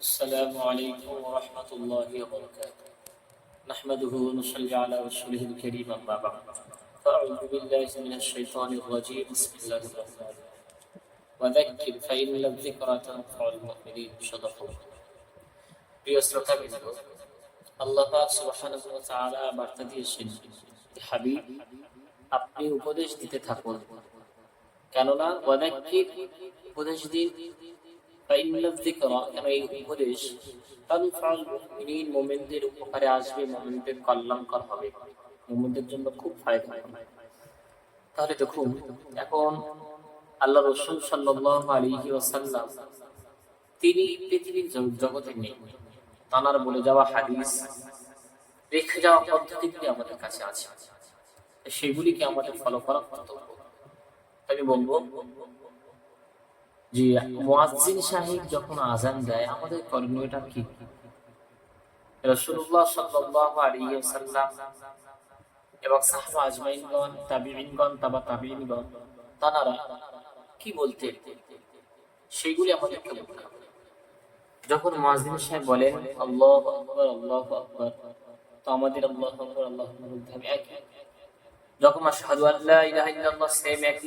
السلام عليكم ورحمة الله وبركاته نحمده ونصلي على رسوله الكريم أما بعد فأعوذ بالله من الشيطان الرجيم بسم الله الرحمن الرحيم وذكر فإن الذكرى تنفع المؤمنين صدق الله প্রিয় শ্রোতাবৃন্দ আল্লাহ পাক সুবহানাহু ওয়া তাআলা বার্তা দিয়েছেন যে হাবিব আপনি উপদেশ দিতে থাকুন কেননা ওয়াদাক্কির উপদেশ দিন ফাইন্নাল যিকরা কেন এই উপদেশ মুমিনদের উপকারে আসবে, মুমিনদের কল্যাণকর হবে। মুমিনদের জন্য খুব ফায়দা হবে। তাহলে দেখুন, এখন আল্লাহ রসুল সাল্লাল্লাহু আলাইহি ওয়াসাল্লাম তিনি পৃথিবীর জগতে নেই। তানার বলে যাওয়া হাদিস, রেখে যাওয়া পদ্ধতিগুলি আমাদের কাছে আছে। সেগুলিকে আমাদের ফলো করা কর্তব্য। আমি বলব যে সাহেব যখন আজান দেয়, আমাদের করণীয়টা কি? এবং আজমাইনগণ তাবা তারা কি বলতেন? সেগুলি আমাদেরকে বলতে যখন মুয়াজ্জিন সাহেব বলেন, আল্লাহু আকবার আল্লাহু আকবার, তো আমাদের আল্লাহু আকবার, আল্লাহু বলতে হবে এক যখন সেম এক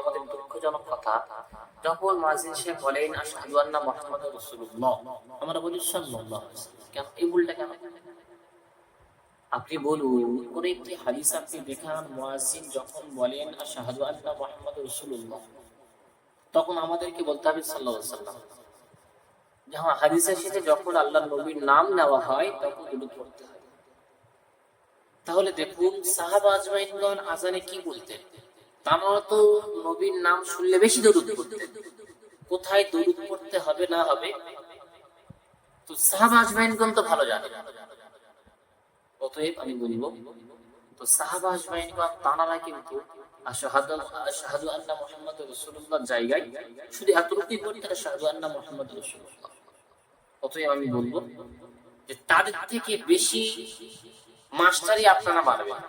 আমাদের আপনি বলুন একটি হাদিস আপনি দেখান, মুয়াজ্জিন যখন বলেন মুহাম্মাদুর রাসূলুল্লাহ তখন আমাদেরকে বলতে হবে, সাল্লাল্লাহু আলাইহি যখন হাদিসের সাথে যখন আল্লাহ নবীর নাম নেওয়া হয়, তখন পড়তে হয় তাহলে দেখুন সাহাবা আজমাইনগণ আজানে কি বলতেন? তারা তো নবীর নাম শুনলে বেশি দরুদ পড়তেন। কোথায় দরুদ পড়তে হবে না হবে? তো সাহাবা আজমাইনগণ তো ভালো জানে। অতএব আমি বলব, তো সাহাবা আজমাইনগণ তানারা কিন্তু আন্না জায়গায় শুধু এতটুকুই পড়তেন, আশহাদু আন্না অতএব আমি বলব যে তাদের থেকে বেশি মাস্টারি আপনারা পারবেন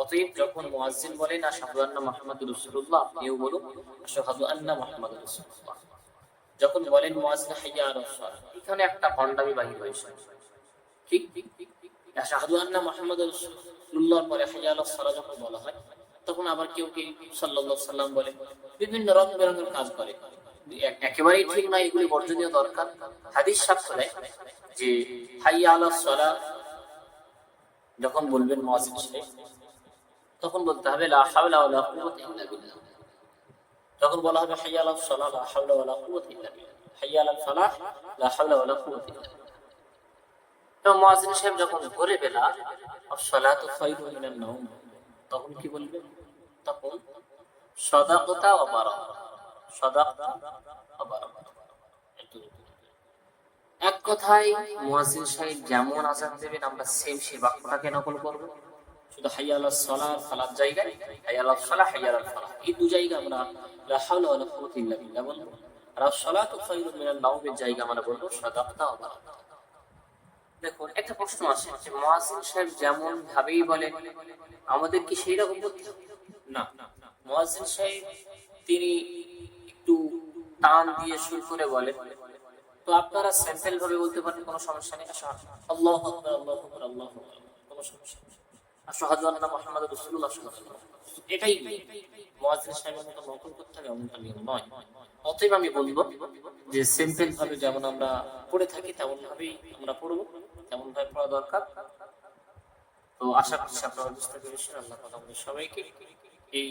অতএব যখন মুয়াজ্জিন বলেন আশহাদু আন্না মুহাম্মাদুর রাসূলুল্লাহ আপনিও বলুন, আশহাদু আন্না মুহাম্মাদুর রাসূলুল্লাহ যখন বলেন, মুয়াজ্জিন হাইয়া আলাস সালাহ এখানে একটা ভণ্ডামি বাহির হয়েছে। ঠিক? আশহাদু আন্না মুহাম্মাদুর রাসূলুল্লাহর পরে হাইয়া আলাস সালাহ যখন বলা হয়, তখন আবার কেউ কেউ সাল্লাল্লাহু সাল্লাম বলে, বিভিন্ন রং বেরঙের কাজ করে। একেবারেই ঠিক না, এগুলি বর্জনীয় দরকার। হাদিস সাক্ষ্য দেয় যে, হাইয়া আলাস সালাহ যখন বলবেন তখন বলতে হবে, লা হাওলা ওয়ালা কুওয়াতা ইল্লা বিল্লাহ। যখন বলা হবে তো মুয়াজ্জিন সাহেব যখন ভোরে বেলা তখন কি বলবেন? তখন, সাদাকাতা ওয়া সাদাকাতা ওয়া সাহেব যেমন আজান দেবেন, আমরা সেম সেই বাক্যটাকে নকল করব? শুধু হাইয়া আলাস সালাত ফালাত জায়গায়? হাইয়া আলাস সালাহ হাইয়া আলাল ফালাহ এই দু জায়গা আমরা লা কুওয়াতা ইল্লা বিল্লাহ আর নাওমের জায়গা আমরা সাদাকাতা ওয়া দেখুন, একটা প্রশ্ন আসে যে সাহেব যেমন ভাবেই বলেন, আমাদের কি সেই রকম? না। মুয়াজ্জিন সাহেব তিনি একটু টান দিয়ে শুরু করে বলেন তো আপনারা স্যাম্পল ভাবে বলতে পারেন, কোনো সমস্যা নেই। আল্লাহু আল্লাহু আল্লাহু কোনো সমস্যা নেই। যেমন আমরা পড়ে থাকি তেমন ভাবেই আমরা পড়ব। তেমন ভাবে পড়া দরকার। তো আশা করছি আপনারা বুঝতে পেরেছেন। আল্লাহ সবাইকে এই